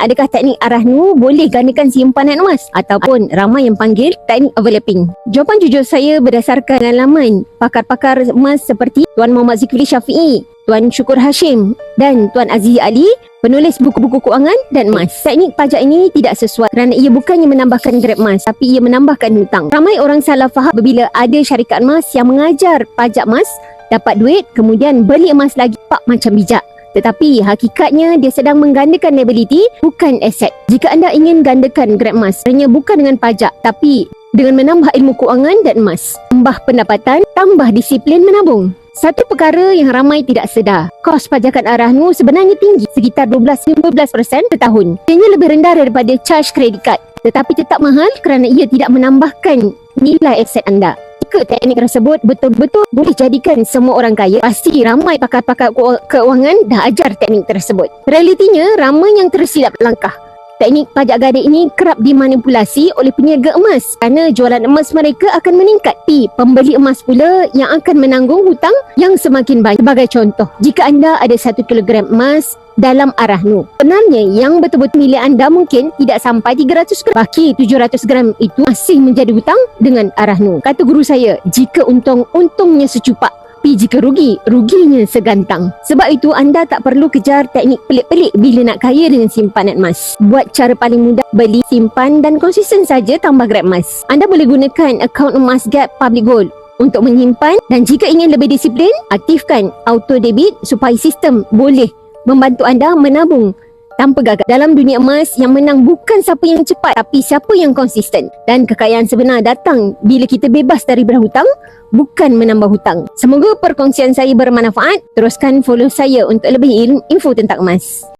adakah teknik Arahnu boleh gandakan simpanan emas ataupun ramai yang panggil teknik overlapping? Jawapan jujur saya berdasarkan pengalaman pakar-pakar emas seperti Tuan Muhammad Zikri Syafi'i, Tuan Syukur Hashim dan Tuan Aziz Ali penulis buku-buku kewangan dan emas. Teknik pajak ini tidak sesuai kerana ia bukannya menambahkan grab emas tapi ia menambahkan hutang. Ramai orang salah faham apabila ada syarikat emas yang mengajar pajak emas dapat duit kemudian beli emas lagi pak macam bijak. Tetapi hakikatnya dia sedang menggandakan liability bukan aset. Jika anda ingin gandakan grab emas, sebenarnya bukan dengan pajak tapi dengan menambah ilmu kewangan dan emas. Tambah pendapatan, tambah disiplin menabung. Satu perkara yang ramai tidak sedar, kos pajakan Arahnu sebenarnya tinggi, sekitar 12-15% setahun. Ianya lebih rendah daripada charge kredit card. Tetapi tetap mahal kerana ia tidak menambahkan nilai aset anda jika teknik tersebut betul-betul boleh jadikan semua orang kaya, pasti ramai pakar-pakar keu- keuangan dah ajar teknik tersebut. Realitinya, ramai yang tersilap langkah. Teknik pajak gadai ini kerap dimanipulasi oleh peniaga emas kerana jualan emas mereka akan meningkat. Tapi pembeli emas pula yang akan menanggung hutang yang semakin banyak. Sebagai contoh, jika anda ada 1 kilogram emas dalam Arahnu. Sebenarnya yang betul-betul milik anda mungkin tidak sampai 300 gram. Baki 700 gram itu masih menjadi hutang dengan Arahnu. Kata guru saya, jika untung, untungnya secupak. Tapi jika rugi, ruginya segantang. Sebab itu anda tak perlu kejar teknik pelik-pelik bila nak kaya dengan simpanan emas. Buat cara paling mudah, beli, simpan dan konsisten saja tambah grab emas. Anda boleh gunakan akaun emas Gap Public Gold untuk menyimpan dan jika ingin lebih disiplin, aktifkan auto debit supaya sistem boleh membantu anda menabung tanpa gagal. Dalam dunia emas, yang menang bukan siapa yang cepat tapi siapa yang konsisten. Dan kekayaan sebenar datang bila kita bebas dari berhutang, bukan menambah hutang. Semoga perkongsian saya bermanfaat. Teruskan follow saya untuk lebih info tentang emas.